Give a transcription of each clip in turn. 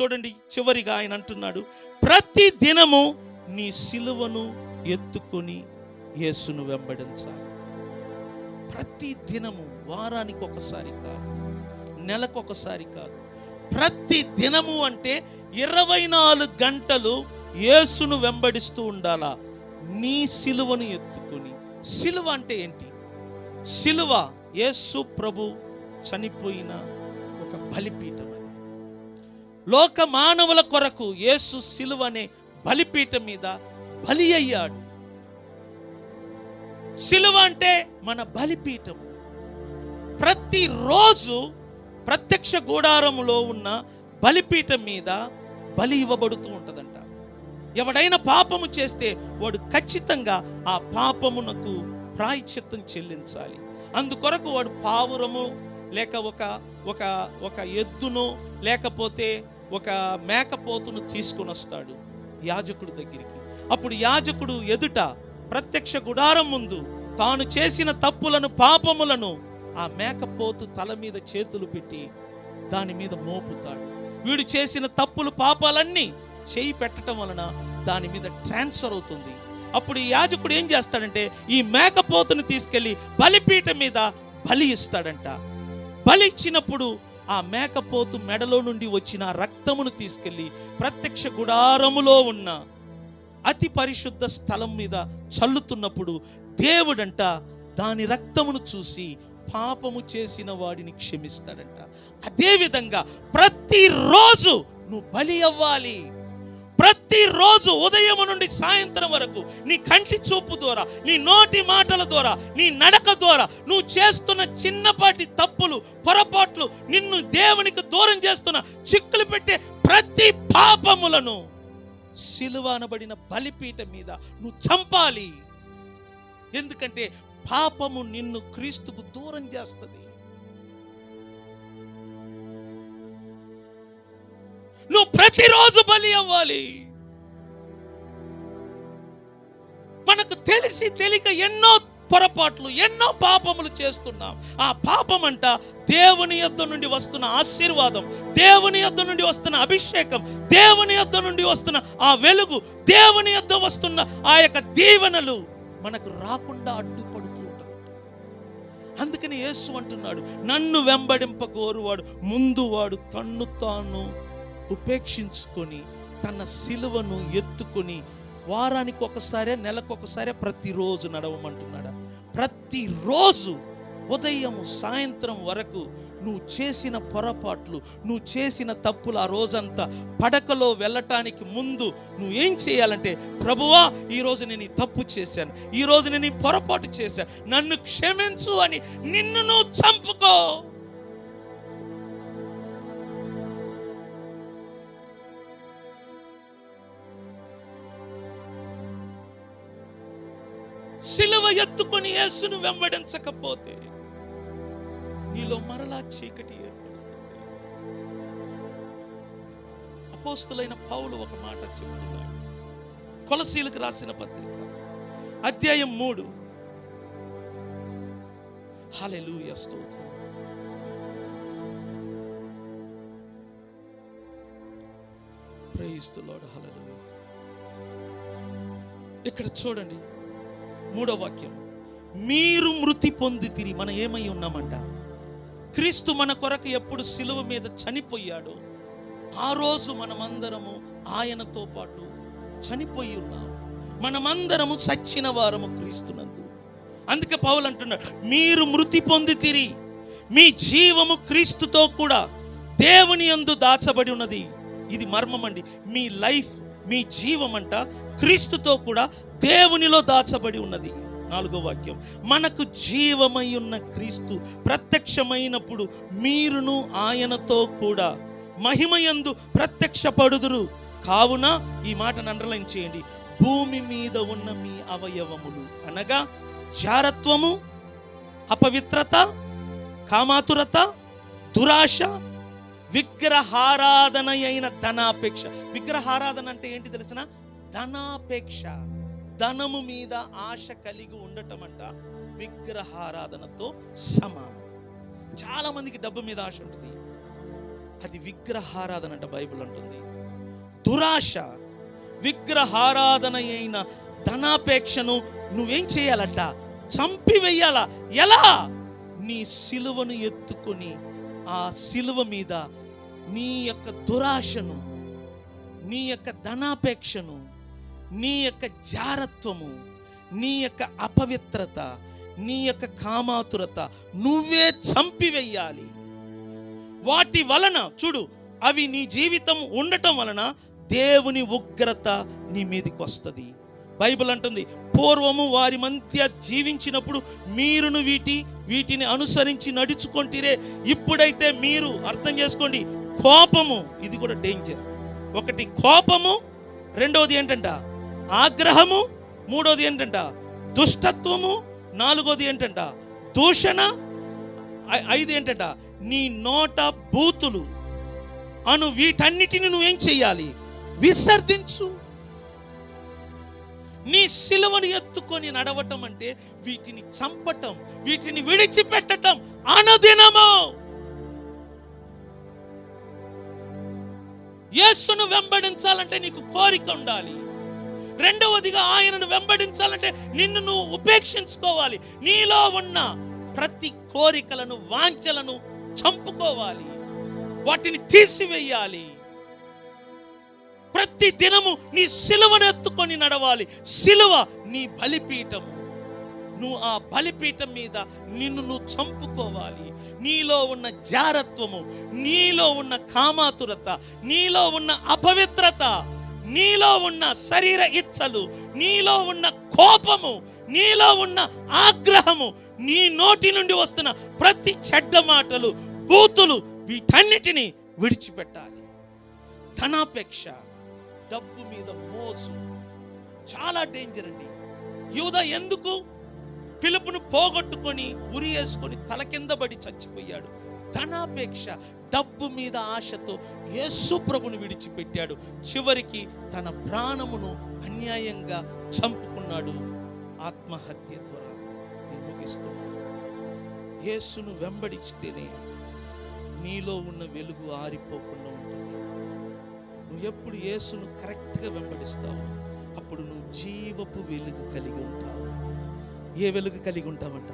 చూడండి చివరిగా ఆయన అంటున్నాడు ప్రతి దినము నీ సిలువను ఎత్తుకొని యేసును వెంబడించాలి. ప్రతి దినము వారానికి ఒకసారి కాదు నెలకు ఒకసారి కాదు ప్రతి దినము అంటే ఇరవై నాలుగు గంటలు యేసును వెంబడిస్తూ ఉండాలా? నీ సిలువను ఎత్తుకొని. సిలువ అంటే ఏంటి? సిలువ యేసు ప్రభు చనిపోయిన ఒక బలిపీఠం. లోక మానవుల కొరకు యేసు సిలువ అనే బలిపీఠం మీద బలి అయ్యాడు. సిలువ అంటే మన బలిపీఠం. ప్రతిరోజు ప్రత్యక్ష గూడారములో ఉన్న బలిపీఠం మీద బలి ఇవ్వబడుతూ ఉంటుందంట. ఎవడైనా పాపము చేస్తే వాడు ఖచ్చితంగా ఆ పాపమునకు ప్రాయశ్చిత్తం చెల్లించాలి. అందుకొరకు వాడు పావురము లేక ఒక ఒక ఒక ఎద్దును లేకపోతే ఒక మేకపోతును తీసుకొని వస్తాడు యాజకుడి దగ్గరికి. అప్పుడు యాజకుడు ఎదుట ప్రత్యక్ష గుడారం ముందు తాను చేసిన తప్పులను పాపములను ఆ మేకపోతు తల మీద చేతులు పెట్టి దాని మీద మోపుతాడు. వీడు చేసిన తప్పులు పాపాలన్నీ చేయి పెట్టడం వలన దాని మీద ట్రాన్స్ఫర్ అవుతుంది. అప్పుడు ఈ యాజకుడు ఏం చేస్తాడంటే ఈ మేకపోతును తీసుకెళ్ళి బలిపీఠం మీద బలి ఇస్తాడంట. బలి ఇచ్చినప్పుడు ఆ మేకపోతు మెడలో నుండి వచ్చిన రక్తమును తీసుకెళ్ళి ప్రత్యక్ష గుడారములో ఉన్న అతి పరిశుద్ధ స్థలం మీద చల్లుతున్నప్పుడు దేవుడంట దాని రక్తమును చూసి పాపము చేసిన వాడిని క్షమిస్తాడంట. అదేవిధంగా ప్రతిరోజు నువ్వు బలి అవ్వాలి. ప్రతిరోజు ఉదయం నుండి సాయంత్రం వరకు నీ కంటి చూపు ద్వారా నీ నోటి మాటల ద్వారా నీ నడక ద్వారా నువ్వు చేస్తున్న చిన్నపాటి తప్పులు పొరపాట్లు నిన్ను దేవునికి దూరం చేస్తున్న చిక్కులు పెట్టే ప్రతి పాపములను సిలువ అనబడిన బలిపీట మీద నువ్వు చంపాలి. ఎందుకంటే పాపము నిన్ను క్రీస్తుకు దూరం చేస్తుంది. ప్రతిరోజు బలి అవ్వాలి. మనకు తెలిసి తెలియక ఎన్నో పొరపాట్లు ఎన్నో పాపములు చేస్తున్నాం. ఆ పాపం అంట దేవుని యొద్ద నుండి వస్తున్న ఆశీర్వాదం దేవుని యొద్ద నుండి వస్తున్న అభిషేకం దేవుని యొద్ద నుండి వస్తున్న ఆ వెలుగు దేవుని యొద్ద వస్తున్న ఆ యొక్క దీవెనలు మనకు రాకుండా అడ్డుపడుతూ ఉంటుంది అందుకని యేసు అంటున్నాడు నన్ను వెంబడింప గోరువాడు ముందు వాడు తన్ను తాను ఉపేక్షించుకొని తన సిలువను ఎత్తుకొని వారానికి ఒకసారే నెలకు ఒకసారే ప్రతిరోజు నడవమంటున్నాడు? ప్రతిరోజు ఉదయం సాయంత్రం వరకు నువ్వు చేసిన పొరపాట్లు నువ్వు చేసిన తప్పులు ఆ రోజంతా పడకలో వెళ్ళటానికి ముందు నువ్వు ఏం చేయాలంటే ప్రభువా ఈరోజు నేను ఈ తప్పు చేశాను ఈరోజు నేను ఈ పొరపాటు చేశాను నన్ను క్షమించు అని నిన్ను నువ్వు చంపుకో. సిలువ ఎత్తుకొని యేసును వెంబడించకపోతే నీలో మరలా చీకటి ఏర్పడుతుంది. అపోస్తులైన పౌలు ఒక మాట చెబుతున్నాడు. కొలసీలకు రాసిన పత్రిక అధ్యాయం మూడు. హలెలూయ స్తోత్రం. ప్రైజ్ హలలు లార్డ్ ఇక్కడ చూడండి. మూడో వాక్యం. మీరు మృతి పొందితిరి. మనం ఏమై ఉన్నామంట? క్రీస్తు మన కొరకు ఎప్పుడు సిలువ మీద చనిపోయాడో ఆ రోజు మనమందరము ఆయనతో పాటు చనిపోయి ఉన్నాము మనమందరము చచ్చిన వారము క్రీస్తునందు. అందుకే పౌలు అంటున్నాడు మీరు మృతి పొందితిరి. మీ జీవము క్రీస్తుతో కూడా దేవుని యందు దాచబడి ఉన్నది. ఇది మర్మం అండి మీ లైఫ్ మీ జీవమంట క్రీస్తుతో కూడా దేవునిలో దాచబడి ఉన్నది. నాలుగో వాక్యం. మనకు జీవమై ఉన్న క్రీస్తు ప్రత్యక్షమైనప్పుడు మీరును ఆయనతో కూడా మహిమయందు ప్రత్యక్షపడుదురు. కావున ఈ మాటను అండర్లైన్ చేయండి. భూమి మీద ఉన్న మీ అవయవములు అనగా జారత్వము అపవిత్రత కామాతురత దురాశ విగ్రహారాధన అయిన ధనాపేక్ష. విగ్రహారాధన అంటే ఏంటి తెలిసిన? ధనాపేక్ష. ధనము మీద ఆశ కలిగి ఉండటం అంట విగ్రహారాధనతో సమానం. చాలా మందికి డబ్బు మీద ఆశ ఉంటుంది. అది విగ్రహారాధన అంట బైబిల్ అంటుంది. దురాశ విగ్రహారాధన అయిన ధనాపేక్షను నువ్వేం చేయాలంట? చంపివేయాల? ఎలా? నీ సిలువను ఎత్తుకొని ఆ సిలువ మీద నీ యొక్క దురాశను నీ యొక్క ధనాపేక్షను నీ యొక్క జారత్వము నీ యొక్క అపవిత్రత నీ యొక్క కామాతురత నువ్వే చంపివేయాలి. వాటి వలన చూడు అవి నీ జీవితం ఉండటం వలన దేవుని ఉగ్రత నీ మీదకి వస్తుంది. బైబిల్ అంటుంది పూర్వము వారి మధ్య జీవించినప్పుడు మీరును వీటి వీటిని అనుసరించి నడుచుకుంటీరే. ఇప్పుడైతే మీరు అర్థం చేసుకోండి కోపము ఇది కూడా డేంజర్ ఒకటి కోపము రెండవది ఏంటంట ఆగ్రహము మూడవది ఏంటంట దుష్టత్వము నాలుగోది ఏంటంట దూషణ ఐదు ఏంటంట నీ నోట బూతులు. అను వీటన్నిటిని నువ్వేం చెయ్యాలి? విసర్జించు. నీ సిలువను ఎత్తుకొని నడవటం అంటే వీటిని చంపటం వీటిని విడిచిపెట్టటం అనదినము. యేసును వెంబడించాలంటే నీకు కోరిక ఉండాలి. రెండవదిగా ఆయనను వెంబడించాలంటే నిన్ను నువ్వు ఉపేక్షించుకోవాలి. నీలో ఉన్న ప్రతి కోరికలను వాంఛలను చంపుకోవాలి. వాటిని తీసివేయాలి. ప్రతి దినము నీ సిలువను ఎత్తుకొని నడవాలి. సిలువ నీ బలిపీఠము. నువ్వు ఆ బలిపీఠం మీద నిన్ను నువ్వు చంపుకోవాలి. నీలో ఉన్న జారత్వము నీలో ఉన్న కామాతురత నీలో ఉన్న అపవిత్రత నీలో ఉన్న శరీర ఇచ్చలు నీలో ఉన్న కోపము నీలో ఉన్న ఆగ్రహము నీ నోటి నుండి వస్తున్న ప్రతి చెడ్డ మాటలు బూతులు వీటన్నిటిని విడిచిపెట్టాలి. ధనాపేక్ష. డబ్బు మీద మోసు చాలా డేంజర్ అండి. యూద ఎందుకు? పిలుపును పోగొట్టుకొని ఉరి వేసుకొని తల కింద పడి చచ్చిపోయాడు. ధనాపేక్ష డబ్బు మీద ఆశతో యేసు ప్రభుని విడిచిపెట్టాడు. చివరికి తన ప్రాణమును అన్యాయంగా చంపుకున్నాడు. ఆత్మహత్య ద్వారా నేను ముగిస్తున్నాను. యేసును వెంబడిస్తేనే నీలో ఉన్న వెలుగు ఆరిపోకుండా ఉంటుంది. నువ్వు ఎప్పుడు యేసును కరెక్ట్గా వెంబడిస్తావు అప్పుడు నువ్వు జీవపు వెలుగు కలిగి ఉంటావు. ఏ వెలుగు కలిగి ఉంటావంట?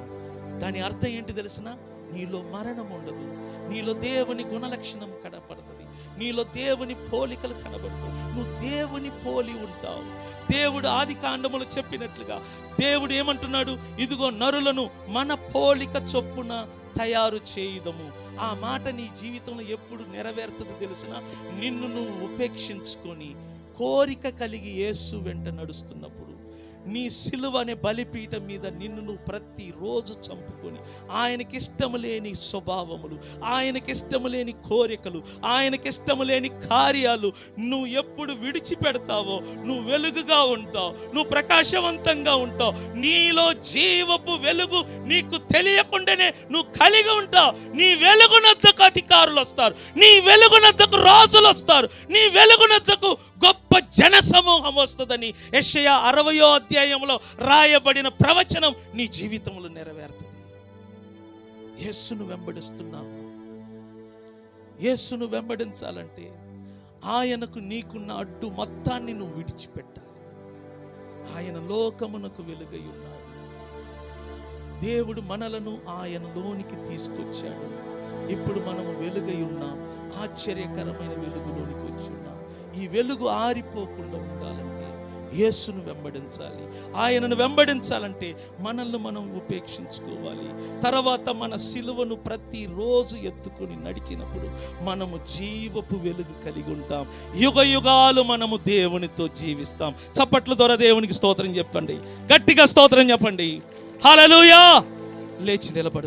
దాని అర్థం ఏంటి తెలిసిన నీలో మరణం ఉండదు. నీలో దేవుని గుణలక్షణం కనపడుతుంది. నీలో దేవుని పోలికలు కనబడుతుంది నువ్వు దేవుని పోలి ఉంటావు. దేవుడు ఆది కాండములు చెప్పినట్లుగా దేవుడు ఏమంటున్నాడు? ఇదిగో నరులను మన పోలిక చొప్పున తయారు చేయుదము. ఆ మాట నీ జీవితంలో ఎప్పుడు నెరవేరుతుంది తెలిసిన నిన్ను నువ్వు ఉపేక్షించుకొని కోరిక కలిగి యేసు వెంట నడుస్తున్నప్పుడు నీ సిలువ అనే బలిపీఠం మీద నిన్ను నువ్వు ప్రతిరోజు చంపుకొని ఆయనకి ఇష్టము లేని స్వభావములు ఆయనకి ఇష్టము లేని కోరికలు ఆయనకి ఇష్టము లేని కార్యాలు నువ్వు ఎప్పుడు విడిచిపెడతావో నువ్వు వెలుగుగా ఉంటావు నువ్వు ప్రకాశవంతంగా ఉంటావు నీలో జీవపు వెలుగు నీకు తెలియకుండానే నువ్వు కలిగి ఉంటావు. నీ వెలుగునద్దకు అధికారులు వస్తారు నీ వెలుగునద్దకు రాజులు వస్తారు నీ వెలుగునద్దకు గొప్ప సమూహం వస్తుందని యషయ అరవయో అధ్యాయంలో రాయబడిన ప్రవచనం నీ జీవితంలో నెరవేరుతుంది. యేసును వెంబడిస్తున్నావు యేసును వెంబడించాలంటే ఆయనకు నీకున్న అడ్డు మొత్తాన్ని నువ్వు విడిచిపెట్టాలి. ఆయన లోకమునకు వెలుగై ఉన్నాడు. దేవుడు మనలను ఆయనలోనికి తీసుకొచ్చాడు. ఇప్పుడు మనము వెలుగై ఉన్నాం. ఆశ్చర్యకరమైన వెలుగులోనికి వచ్చి ఉన్నాం. ఈ వెలుగు ఆరిపోకుండా ఉండాలంటే యేసును వెంబడించాలి. ఆయనను వెంబడించాలంటే మనల్ని మనం ఉపేక్షించుకోవాలి. తర్వాత మన సిలువను ప్రతిరోజు ఎత్తుకుని నడిచినప్పుడు మనము జీవపు వెలుగు కలిగి ఉంటాం. యుగ యుగాలు మనము దేవునితో జీవిస్తాం. చప్పట్ల ద్వారా దేవునికి స్తోత్రం చెప్పండి. గట్టిగా స్తోత్రం చెప్పండి. హలలుయా లేచి నిలబడు